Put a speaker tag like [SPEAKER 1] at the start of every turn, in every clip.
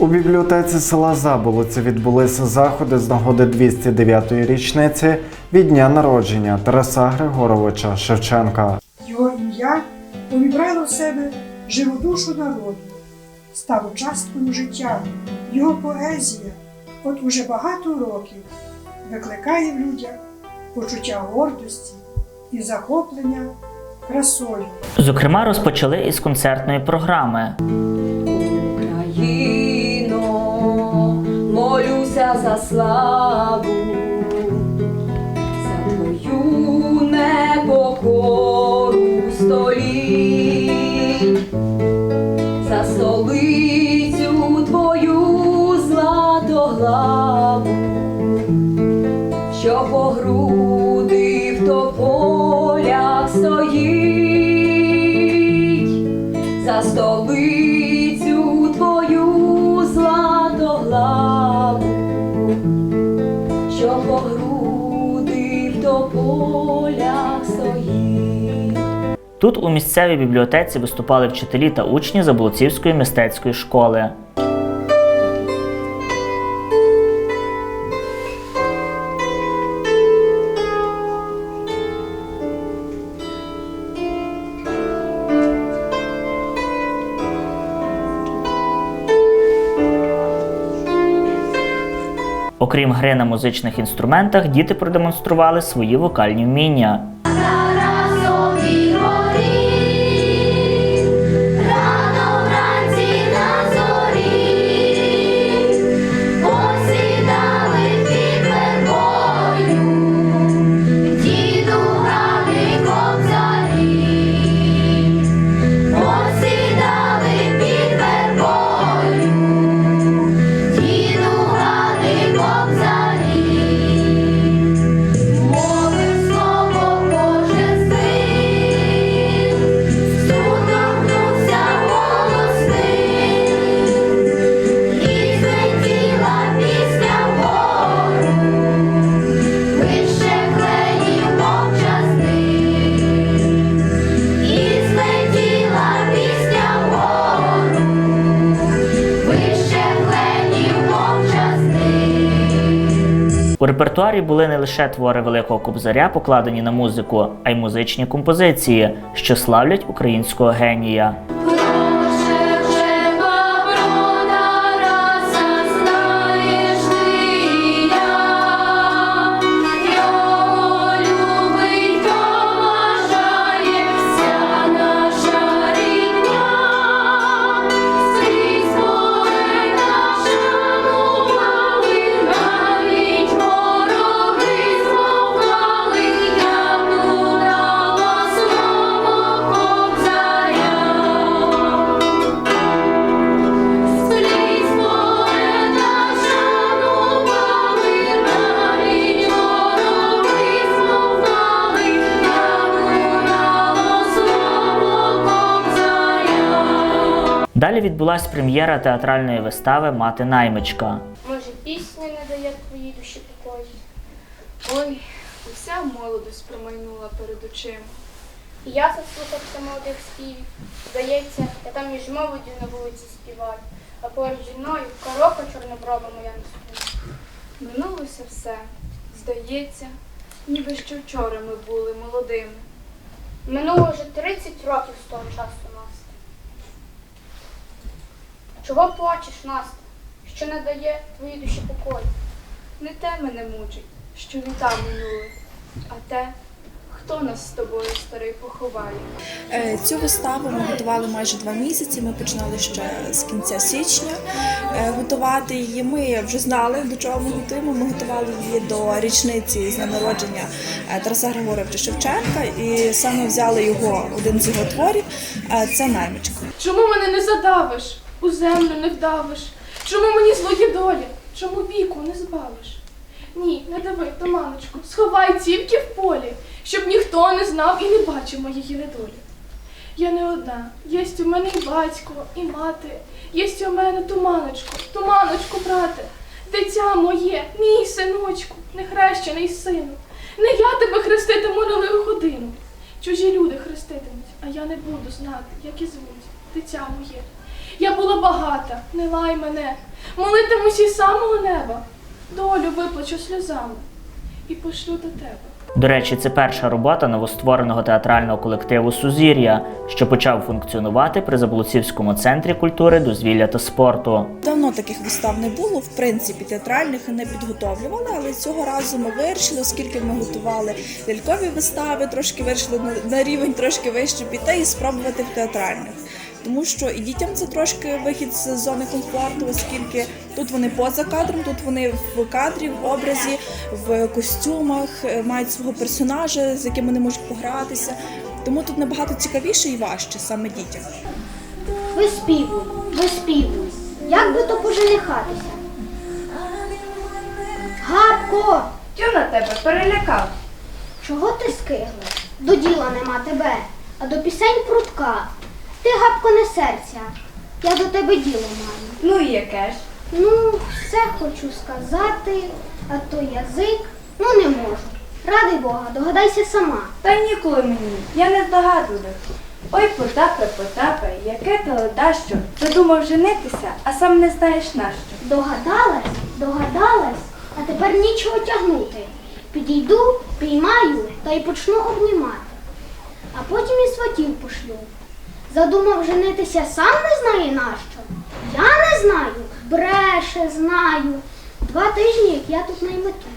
[SPEAKER 1] У бібліотеці села Заболоці відбулися заходи з нагоди 209-ї річниці від дня народження Тараса Григоровича Шевченка.
[SPEAKER 2] Його ім'я увібрало в себе живу душу народу, стало часткою життя. Його поезія, от уже багато років, викликає в людях почуття гордості і захоплення красою.
[SPEAKER 3] Зокрема, розпочали із концертної програми.
[SPEAKER 4] За славу, за твою непокору століть, що по груди в тополях стоїть.
[SPEAKER 3] Тут у місцевій бібліотеці виступали вчителі та учні Заболоцівської мистецької школи. Окрім гри на музичних інструментах, діти продемонстрували свої вокальні вміння. У репертуарі були не лише твори Великого Кобзаря, покладені на музику, а й музичні композиції, що славлять українського генія. Далі відбулась прем'єра театральної вистави Мати наймичка.
[SPEAKER 5] Може, пісня не дає твоїй душі покою? Ой, уся молодость промайнула перед очима. І я заслухався молодих співів. Здається, я там між молоддю на вулиці співаю, а поруч зі мною корока чорноброва моя не спить. Минулося все. Здається, ніби ще вчора ми були молодими. Минуло вже 30 років з того часу. Чого плачеш, Настя? Що не дає твоїй душі покою? Не те мене мучить, що літа минули, а те, хто нас з тобою, старий, поховає.
[SPEAKER 6] Е, Цю виставу ми готували майже два місяці. Ми починали ще з кінця січня е, готувати її. Ми вже знали, до чого ми готуємо. Ми готували її до річниці з народження е, Тараса Григоровича Шевченка, і саме взяли його один з його творів. Це наймичка.
[SPEAKER 7] Чому мене не задавиш, у землю не вдавиш? Чому мені злої долі? Чому віку не збавиш? Ні, не диви, туманочку, сховай тільки в полі, щоб ніхто не знав і не бачив моєї недолі. Я не одна, єсть у мене і батько, і мати, єсть у мене туманочку, туманочку, брате, дитя моє, мій синочку, нехрещений сину. Не я тебе хреститиму лиху годину. Чужі люди хреститимуть, а я не буду знати, як і звуть, дитя моє. Я була багата, не лай мене. Молитимусь із самого неба. Долю виплачу сльозами і пошлю до тебе.
[SPEAKER 3] До речі, це перша робота новоствореного театрального колективу Сузір'я, що почав функціонувати при Заблуцівському центрі культури, дозвілля та спорту.
[SPEAKER 6] Давно таких вистав не було, в принципі, театральних не підготовлювали, але цього разу ми вирішили, оскільки ми готували лялькові вистави, трошки вирішили на, на рівень трошки вище піти і спробувати в театральних. Тому що і дітям це трошки вихід з зони комфорту, оскільки тут вони поза кадром, тут вони в кадрі, в образі, в костюмах, е, мають свого персонажа, з яким вони можуть погратися. Тому тут набагато цікавіше і важче саме дітям.
[SPEAKER 8] Виспівуй, виспівуй. Як би то поженихатися? Гапко,
[SPEAKER 4] Що на тебе перелякав?
[SPEAKER 8] чого ти скигла? До діла нема тебе, а до пісень прутка. Ти гапко не серця. Я до тебе діло маю.
[SPEAKER 4] Ну і яке ж?
[SPEAKER 8] Ну, все хочу сказати, а то язик, ну не можу. Ради Бога, догадайся сама.
[SPEAKER 4] Та й ніколи мені, я не здогадливий. Ой, Потапе, Потапе, яке ти ледащо. Задумав женитися, а сам не знаєш нащо.
[SPEAKER 8] Догадалась, догадалась, а тепер нічого тягнути. Підійду, піймаю та й почну обнімати. А потім і сватів пошлю. Задумав женитися сам не знає нащо. Я не знаю, бреше, знаю. Два тижні, як я тут найметую,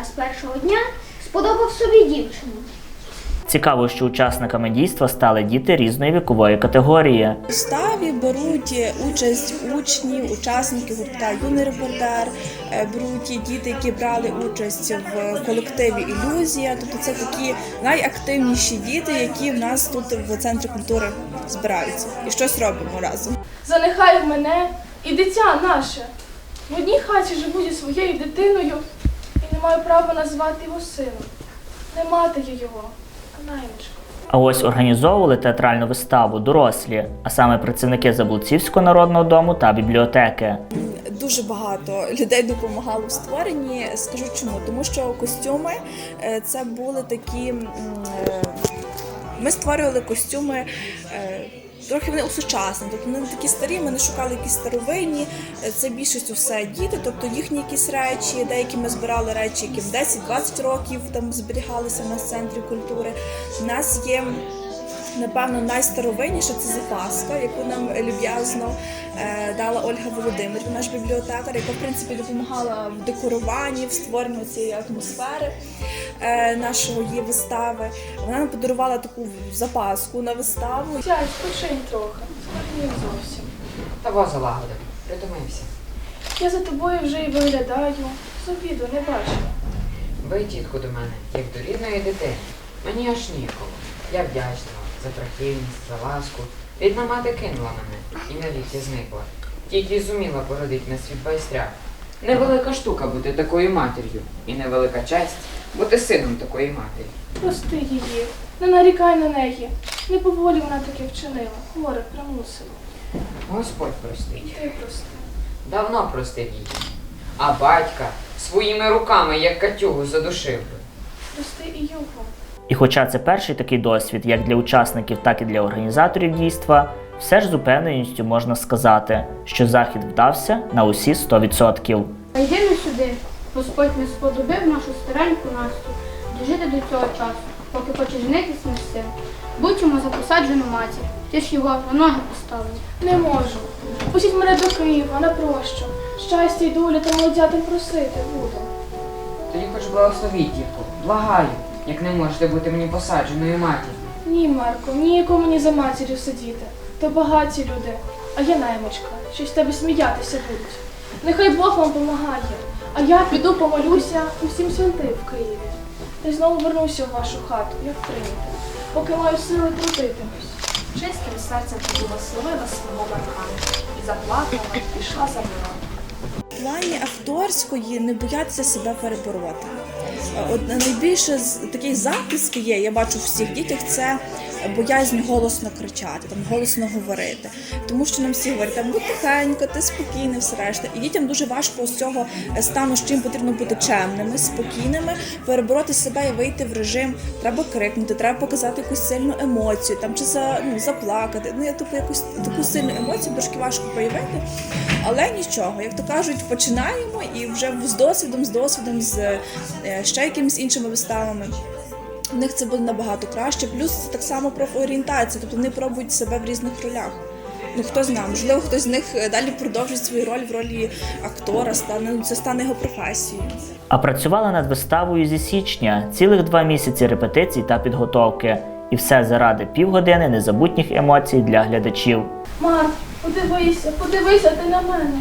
[SPEAKER 8] А з першого дня сподобав собі дівчину.
[SPEAKER 3] Цікаво, що учасниками дійства стали діти різної вікової категорії.
[SPEAKER 6] У виставі беруть участь учні, учасники гуртка юний репортер, е, беруть діти, які брали участь в колективі Ілюзія. Тобто це такі найактивніші діти, які в нас тут в центрі культури збираються і щось робимо разом.
[SPEAKER 7] Занехай в мене і дитя наше. В одній хаті живу зі своєю дитиною і не маю права назвати його сином. Не мати я його, а.
[SPEAKER 3] Ось організовували театральну виставу дорослі, а саме працівники Заблуцівського народного дому та бібліотеки.
[SPEAKER 6] Дуже багато людей допомагало в створенні. Скажу чому, тому що костюми е, це були такі. е, Ми створювали костюми. Трохи вони усучасні, тобто вони не такі старі, ми не шукали якісь старовинні. Це більшість все діти, тобто їхні якісь речі, деякі ми збирали речі, які в 10-20 років там зберігалися в центрі культури. У нас є Напевно, найстаровинніша це запаска, яку нам люб'язно е, дала Ольга Володимирівна, наш бібліотекар, яка в принципі допомагала в декоруванні, в створенні цієї атмосфери е, нашої її вистави. Вона нам подарувала таку запаску на виставу.
[SPEAKER 7] Сядь, починь трохи. Не зовсім.
[SPEAKER 9] Та воза лагодив. Придумався.
[SPEAKER 7] Я за тобою вже і виглядаю. З обіду не бачила.
[SPEAKER 9] Ви, тітку, до мене, як до рідної дитини. Мені аж ніяково. Я вдячна за прихильність, за ласку. Рідна мати кинула мене і навіки зникла. Тільки й зуміла породить на світ байстря. Невелика штука бути такою матір'ю, і невелика честь бути сином такої матері.
[SPEAKER 7] Прости її, не нарікай на неї. Не поволі вона таке вчинила. Горе примусило.
[SPEAKER 9] Господь простить.
[SPEAKER 7] Ти прости.
[SPEAKER 9] Давно простив її. А батька своїми руками, як катюгу, задушив би.
[SPEAKER 7] Прости і його.
[SPEAKER 3] І хоча це перший такий досвід як для учасників, так і для організаторів дійства, все ж з упевненістю можна сказати, що захід вдався на усі 100%.
[SPEAKER 5] А йдемо сюди. Господь не сподобив нашу стареньку Настю дожити до цього часу, поки хоче женитись наш син. Будь йому за посаджену матір. Ти ж його на ноги поставив.
[SPEAKER 7] Не можу. Пустіть мене до Києва, на прощу. Щастя й долі та молодятим просити буду.
[SPEAKER 9] Тоді хоч благословіть, дітку, благаю, як не можете бути мені посадженою матір'ю.
[SPEAKER 7] Ні, Марко, ніяко мені за матір'ю сидіти. То багаті люди, а я наймичка, що з тебе сміятися будуть. Нехай Бог вам помагає, а я піду помолюся усім святим в Києві. Та й знову вернуся в вашу хату, як прийняти, поки маю сили трудитимусь.
[SPEAKER 10] Чистим серцем поблагословила свого Марка і заплакала, пішла за миром.
[SPEAKER 6] Плані акторської не боятися себе перебороти. От найбільше з- такий записки є, я бачу в всіх дітях, це боязнь голосно кричати, там голосно говорити. Тому що нам всі говорять, там будь тихенько, ти спокійний, все решта. І дітям дуже важко з цього стану, що їм потрібно бути чемними, спокійними, перебороти себе і вийти в режим. Треба крикнути, треба показати якусь сильну емоцію, там чи за ну заплакати. Ну я типу якусь таку сильну емоцію трошки важко проявити. Але нічого, як то кажуть, починаємо і вже з досвідом, з досвідом, з е, ще якимись іншими виставами. В них це буде набагато краще. Плюс це так само профорієнтація, тобто вони пробують себе в різних ролях. Ну хто знає, можливо, хтось з них е, далі продовжить свою роль в ролі актора, стане ну, це стане його професією.
[SPEAKER 3] А працювали над виставою зі січня цілих два місяці репетицій та підготовки. І все заради півгодини незабутніх емоцій для глядачів.
[SPEAKER 7] Мар, подивися, подивися ти на мене.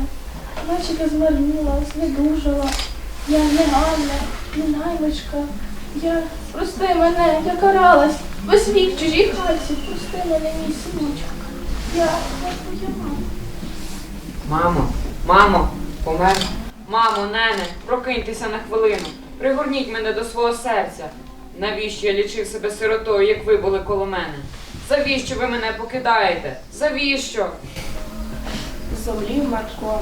[SPEAKER 7] Наче змарніла, знедужала. Я не Ганна, не наймичка. Я прости мене, я каралась. Весь вік в чужій хаті. Прости мене, мій синочок. Я, я твоя мама.
[SPEAKER 9] Мамо, мамо, помер. Мамо, нене, прокиньтеся на хвилину. Пригорніть мене до свого серця. Навіщо я лічив себе сиротою, як ви були коло мене? Завіщо ви мене покидаєте? Завіщо?
[SPEAKER 10] Зомлів Марко,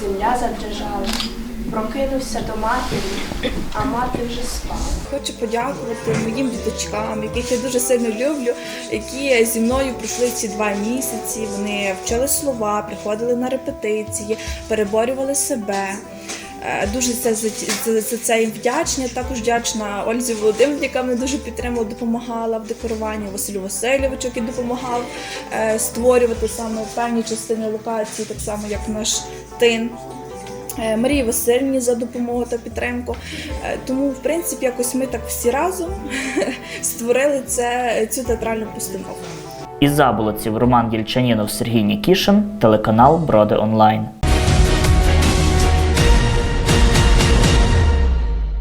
[SPEAKER 10] земля задрижала. Прокинувся до матері, а мати вже спала.
[SPEAKER 6] Хочу подякувати моїм діточкам, яких я дуже сильно люблю, які зі мною пройшли ці два місяці. Вони вчили слова, приходили на репетиції, переборювали себе. Е, Дуже це за, за, за це їм вдячна. Також вдячна Ользі Володимирівні, яка мене дуже підтримала, допомагала в декоруванні, Василю Васильовичу, який допомагав е, створювати саме певні частини локації, так само як наш тин. Е, Марії Васильівні за допомогу та підтримку. Е, Тому, в принципі, якось ми так всі разом створили це, цю театральну постановку.
[SPEAKER 3] Із заболоців Роман Єльчанінов, Сергій Нікішин, телеканал Броди Онлайн.